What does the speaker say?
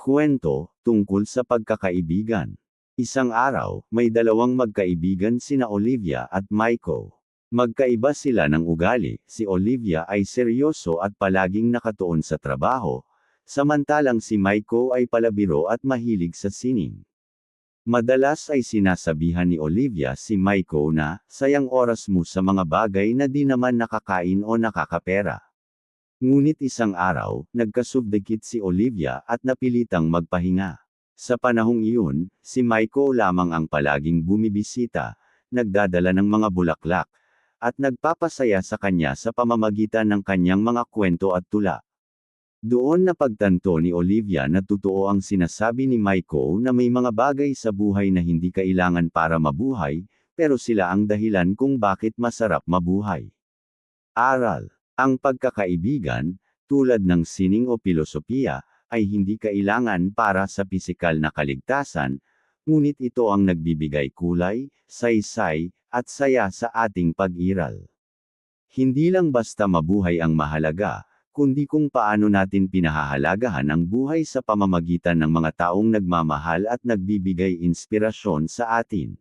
Kwento, tungkol sa pagkakaibigan. Isang araw, may dalawang magkaibigan sina Olivia at Maiko. Magkaiba sila ng ugali, si Olivia ay seryoso at palaging nakatuon sa trabaho, samantalang si Maiko ay palabiro at mahilig sa sining. Madalas ay sinasabihan ni Olivia si Maiko na, sayang oras mo sa mga bagay na di naman nakakain o nakakapera. Ngunit isang araw, nagkasubdikit si Olivia at napilitang magpahinga. Sa panahong iyon, si Maiko lamang ang palaging bumibisita, nagdadala ng mga bulaklak, at nagpapasaya sa kanya sa pamamagitan ng kanyang mga kwento at tula. Doon na pagtanto ni Olivia na totoo ang sinasabi ni Maiko na may mga bagay sa buhay na hindi kailangan para mabuhay, pero sila ang dahilan kung bakit masarap mabuhay. Aral ang pagkakaibigan, tulad ng sining o pilosopiya, ay hindi kailangan para sa pisikal na kaligtasan, ngunit ito ang nagbibigay kulay, saysay, at saya sa ating pag-iral. Hindi lang basta mabuhay ang mahalaga, kundi kung paano natin pinahahalagahan ang buhay sa pamamagitan ng mga taong nagmamahal at nagbibigay inspirasyon sa atin.